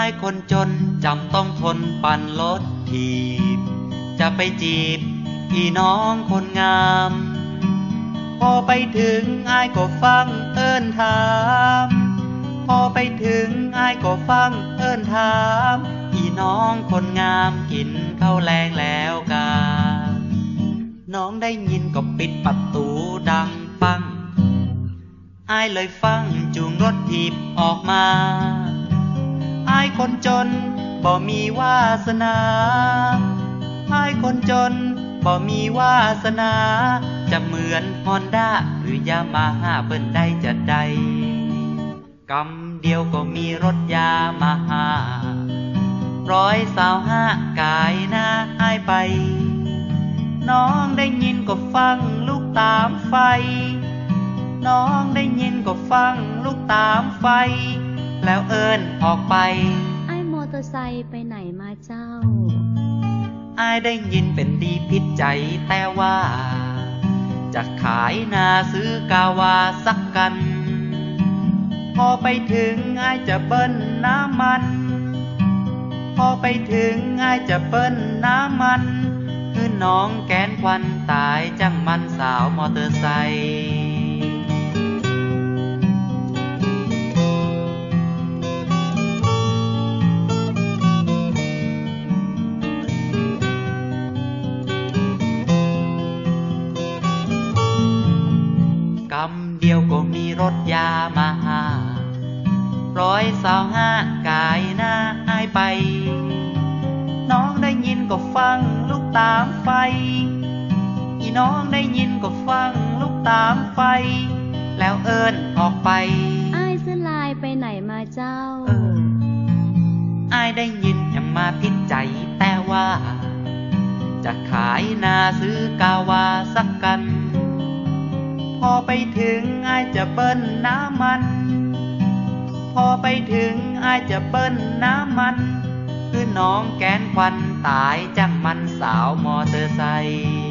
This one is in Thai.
ายคนจนจำต้องทนปั่นรถถีบ จะไปจีบอีน้องคนงาม พอไปถึงอายก็ฟังเอิ้นถาม พอไปถึงอายก็ฟังเอิ้นถามอีน้องคนงามกินข้าวแรงแล้วกาน้องได้ยินก็ปิดประตูดังปังอายเลยฟังจูงรถถีบออกมาายคนจนบ่มีวาสนาอายคนจนบ่มีวาสนา จะเหมือนฮอนด้าหรือยามาฮ่าเปิ้นได้จะได้กำเดียวก็มีรถยามาฮ่าร้อยสาวห้ากายหน้าอายไป น้องได้ยินก็ฟังลูกตามไฟ น้องได้ยินก็ฟังลูกตามไฟ แล้วเอิญออกไป ไอ้มอเตอร์ไซค์ไปไหนมาเจ้า อายได้ยินเป็นดีพิษใจแต่ว่า จะขายนาซื้อกาวาสักกัน พอไปถึงอายจะเบิ้ลน้ำมัน พอไปถึงอายจะเบิ้ลน้ำมัน คือน้องแกนควันตายจังมันสาวมอเตอร์ไซค์ รถยามาหาร้อยสาวห้ากายหน้าอายไป น้องได้ยินก็ฟังลูกตามไฟ อีน้องได้ยินก็ฟังลูกตามไฟ แล้วเอิญออกไปไอ้เสื้อลายไปไหนมาเจ้าเอออายได้ยินยังมาพิดใจแต่ว่า จะขายนาซื้อกาวาสักกัน พอไปถึงอายจะเบิ้ลน้ำมัน พอไปถึงอายจะเบิ้ลน้ำมัน คือน้องแกนควันตายจังมันสาวมอเตอร์ไซค์